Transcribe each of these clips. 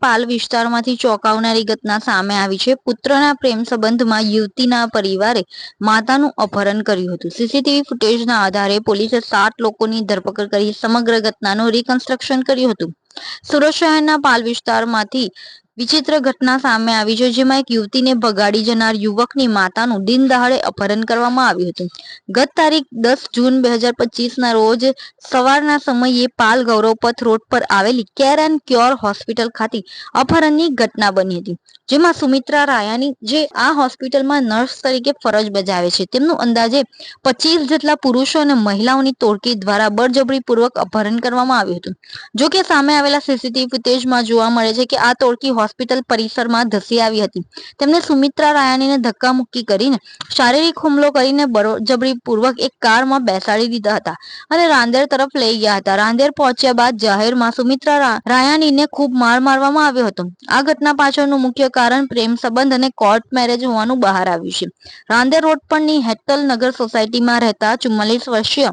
પાલ વિસ્તારમાંથી ચોંકાવનારી ઘટના સામે આવી છે. પુત્રના પ્રેમ સંબંધમાં યુવતીના પરિવારે માતાનું અપહરણ કર્યું હતું. સીસીટીવી ફૂટેજના આધારે પોલીસે સાત લોકોની ધરપકડ કરી સમગ્ર ઘટનાનું રિકન્સ્ટ્રક્શન કર્યું હતું. સુરત શહેરના પાલ વિસ્તારમાંથી વિચિત્ર ઘટના સામે આવી છે, જેમાં એક યુવતીને ભગાડી જનાર યુવકની માતાનું દિન દહાડે અપહરણ કરવામાં આવ્યું હતું. ગત તારીખ દસ જૂન બે હજાર પચીસના રોજ સવારના સમયે પાલ ગૌરવ પથ રોડ પર આવેલી કેર એન્ડ ક્યોર હોસ્પિટલ ખાતે અપહરણની ઘટના બની હતી, જેમાં સુમિત્રા રાયાની, જે આ હોસ્પિટલમાં નર્સ તરીકે ફરજ બજાવે છે, તેમનું અંદાજે પચીસ જેટલા પુરુષો અને મહિલાઓની તોડકી દ્વારા બળજબરીપૂર્વક અપહરણ કરવામાં આવ્યું હતું. જો કે સામે આવેલા સીસીટીવી ફૂટેજમાં જોવા મળે છે કે આ તોડકી હોસ્પિટલ પરિસરમાં ધસી આવી હતી. તેમણે સુમિત્રા રાયાણીને ધક્કા મુક્કી કરીને શારીરિક હુમલો કરીને બરોજબરીપૂર્વક એક કારમાં બેસાડી દીધા હતા અને રાંદેર તરફ લઈ ગયા હતા. રાંદેર પહોંચ્યા બાદ જાહેરમાં સુમિત્રા રાયાણીને ખૂબ માર મારવામાં આવ્યો હતો. આ ઘટના પાછળનું મુખ્ય કારણ પ્રેમ સંબંધ અને કોર્ટ મેરેજ હોવાનું બહાર આવ્યું છે. રાંદેર રોડ પરની હેતલ નગર સોસાયટીમાં રહેતા ચુમ્માલીસ વર્ષીય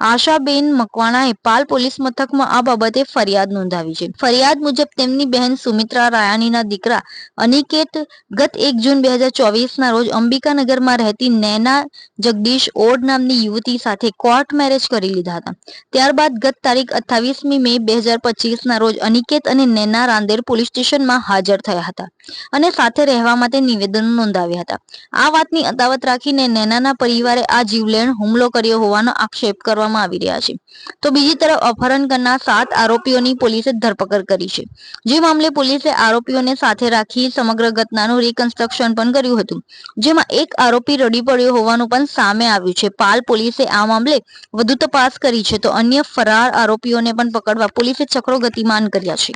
આશાબેન મકવાણાએ પાલ પોલીસ મથકમાં આ બાબતે ફરિયાદ નોંધાવી છે. ફરિયાદ મુજબ તેમની બહેન સુમિત્રા રાયાણીના દીકરા અનિકેત ગત એક જૂન બે હજાર ચોવીસના રોજ અંબિકાનગરમાં રહેતી નૈના જગદીશ ઓડ નામની યુવતી સાથે કોર્ટ મેરેજ કરી લીધા હતા. ત્યારબાદ ગત તારીખ અઠ્ઠાવીસમી મે બે હજાર પચીસના રોજ અનિકેત અને નૈના રાંદેર પોલીસ સ્ટેશનમાં હાજર થયા હતા અને સાથે રહેવા માટે નિવેદનો નોંધાવ્યા હતા. આ વાતની અદાવત રાખીને નૈનાના પરિવારે આ જીવલેણ હુમલો કર્યો હોવાનો આક્ષેપ કરવા કરવામાં આવી રહ્યા છે. તો બીજી તરફ અપહરણ કરનાર સાત આરોપીઓની પોલીસે ધરપકડ કરી છે. જે મામલે પોલીસે આરોપીઓને સાથે રાખી સમગ્ર ઘટનાનું રિકન્સ્ટ્રક્શન પણ કર્યું હતું. જેમાં એક આરોપી રડી પડ્યો હોવાનું પણ સામે આવ્યું છે. પાલ પોલીસે આ મામલે વધુ તપાસ કરી છે તો અન્ય ફરાર આરોપીઓને પણ પકડવા પોલીસે ચક્રો ગતિમાન કર્યા છે.